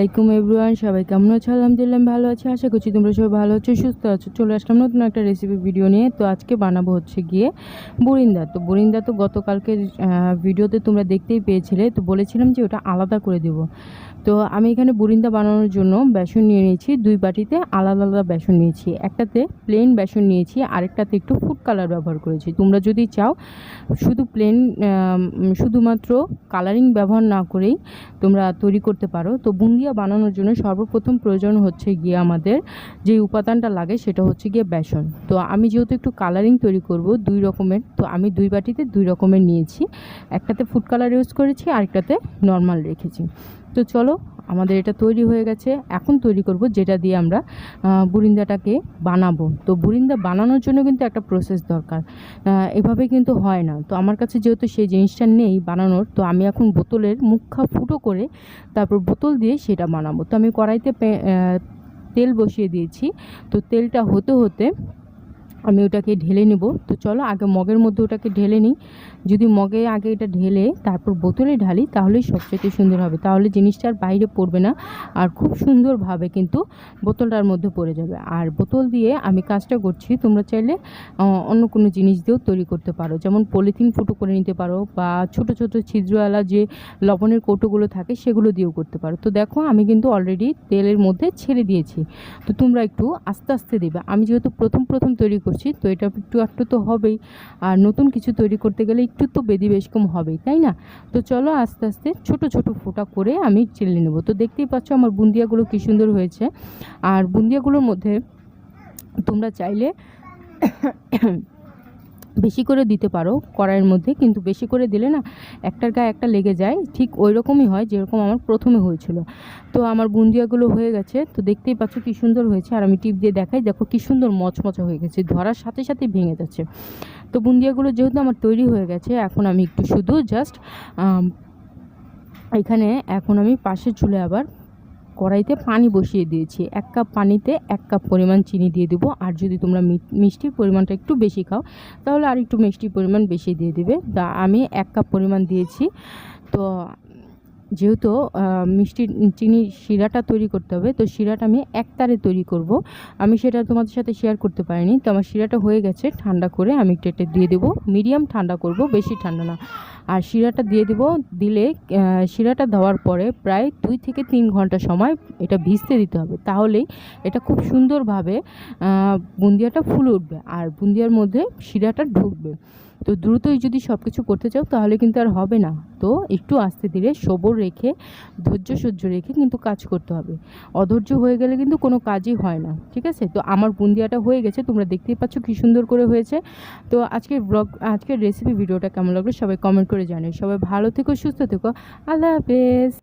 আলাইকুম এভরিওয়ান, সবাই কেমন আছো? আলহামদুলিল্লাহ ভালো আছি, আশা করছি তোমরা সবাই ভালো আছো, সুস্থ আছো। চলে আসলাম নতুন একটা রেসিপি ভিডিও নিয়ে। তো আজকে বানাবো হচ্ছে গিয়ে বরিন্দা। তো বরিন্দা তো গতকালকে ভিডিওতে তোমরা দেখতেই পেয়েছিলে। তো বলেছিলাম যে ওটা আলাদা করে দেব। তো আমি এখানে বরিন্দা বানানোর জন্য বেসন নিয়ে নিয়েছি। দুই বাটিতে আলাদা আলাদা বেসন নিয়েছি। একটাতে প্লেন বেসন নিয়েছি, আরেকটাতে একটু ফুড কালার ব্যবহার করেছি। তোমরা যদি চাও, শুধু প্লেন শুধুমাত্র কালারিং ব্যবহার না করেই তোমরা তৈরি করতে পারো। তো বুন্দিয়া বানানোর জন্য সর্বপ্রথম প্রয়োজন হচ্ছে গিয়ে আমাদের যে উপাদানটা লাগে সেটা হচ্ছে গিয়ে বেসন। তো আমি যেহেতু একটু কালারিং তৈরি করব দুই রকমের, তো আমি দুই বাটিতে দুই রকমের নিয়েছি। একটাতে ফুড কালার ইউজ করেছি, আরেকটাতে নর্মাল রেখেছি। তো চলো আমাদের এটা তৈরি হয়ে গেছে। এখন তৈরি করব যেটা দিয়ে আমরা বুরিন্দাটাকে বানাবো। তো বুরিন্দা বানানোর জন্য কিন্তু একটা প্রসেস দরকার। এভাবে কিন্তু হয় না। তো আমার কাছে যেহেতু সেই জিনিসটা নেই বানানোর, তো আমি এখন বোতলের মুখা ফুটো করে তারপর বোতল দিয়ে সেটা বানাবো। তো আমি কড়াইতে তেল বসিয়ে দিয়েছি। তো তেলটা হতে হতে আমি ওটাকে ঢেলে নেব। তো চলো আগে মগের মধ্যে ওটাকে ঢেলে নিই। যদি মগে আগে এটা ঢেলে তারপর বোতলে ঢালি তাহলেই সবচেয়ে সুন্দর হবে। তাহলে জিনিসটা আর বাইরে পড়বে না আর খুব সুন্দরভাবে কিন্তু বোতলটার মধ্যে পড়ে যাবে। আর বোতল দিয়ে আমি কাজটা করছি, তোমরা চাইলে অন্য কোনো জিনিস দিয়েও তৈরি করতে পারো। যেমন পলিথিন ফুটো করে নিতে পারো বা ছোট ছোট ছিদ্রওয়ালা যে লবণের কৌটোগুলো থাকে সেগুলো দিয়েও করতে পারো। তো দেখো আমি কিন্তু অলরেডি তেলের মধ্যে ছেড়ে দিয়েছি। তো তোমরা একটু আস্তে আস্তে দেবে। আমি যেহেতু প্রথম প্রথম তৈরি করছি। তো এটা একটু একটু তো হবেই। আর নতুন কিছু তৈরি করতে গেলে একটু তো বেদি বেশ কম হবেই, তাই না? তো চলো আস্তে আস্তে ছোট ছোট ফোটা করে আমি চেলে নেব। তো দেখতেই পাচ্ছ আমার বুন্দিয়াগুলো কী সুন্দর হয়েছে। আর বুন্দিয়াগুলোর মধ্যে তোমরা চাইলে বেশি করে দিতে পারো কড়াইয়ের মধ্যে, কিন্তু বেশি করে দিলে না একটার গায়ে একটা লেগে যায়। ঠিক ওই রকমই হয় যেরকম আমার প্রথমে হয়েছিল। তো আমার বুন্দিয়াগুলো হয়ে গেছে। তো দেখতেই পাচ্ছ কী সুন্দর হয়েছে। আর আমি টিপ দিয়ে দেখাই, দেখো কী সুন্দর মচমচা হয়ে গেছে। ধরার সাথে সাথে ভেঙে যাচ্ছে। তো বুন্দিয়াগুলো যেহেতু আমার তৈরি হয়ে গেছে, এখন আমি একটু শুধু জাস্ট এখানে এখন আমি পাশের চুলে আবার কড়াইতে পানি বসিয়ে দিয়েছি। এক কাপ পানিতে এক কাপ পরিমাণ চিনি দিয়ে দেবো। আর যদি তোমরা মিষ্টির পরিমাণটা একটু বেশি খাও, তাহলে আর একটু মিষ্টির পরিমাণ বেশি দিয়ে দেবে। আমি এক কাপ পরিমাণ দিয়েছি। তো যেহেতু মিষ্টি চিনি শিরাটা তৈরি করতে হবে, তো শিরাটা আমি এক তারে তৈরি করব। আমি সেটা তোমাদের সাথে শেয়ার করতে পারিনি, তো আমার শিরাটা হয়ে গেছে, ঠান্ডা করে আমি একটু একটা দিয়ে দেবো। মিডিয়াম ঠান্ডা করব, বেশি ঠান্ডা না। আর শিরাটা দিয়ে দেবো, দিলে শিরাটা দেওয়ার পরে প্রায় দুই থেকে তিন ঘণ্টা সময় এটা ভিজতে দিতে হবে। তাহলেই এটা খুব সুন্দরভাবে বুন্দিয়াটা ফুলে উঠবে, আর বুন্দিয়ার মধ্যে শিরাটা ঢুকবে। তো দ্রুতই যদি সব কিছু করতে চাও, তাহলে কিন্তু আর হবে না। তো একটু আস্তে ধীরে সবর রেখে ধৈর্য সহ্য রেখে কিন্তু কাজ করতে হবে। অধৈর্য হয়ে গেলে কিন্তু কোনো কাজই হয় না, ঠিক আছে? তো আমার বুন্দিয়াটা হয়ে গেছে, তোমরা দেখতেই পাচ্ছ কী সুন্দর করে হয়েছে। তো আজকের ব্লগ, আজকের রেসিপি ভিডিওটা কেমন লাগল সবাই কমেন্ট করে জানে সবাই ভালো থেকো, সুস্থ থেকো। আল্লাহ হাফেজ।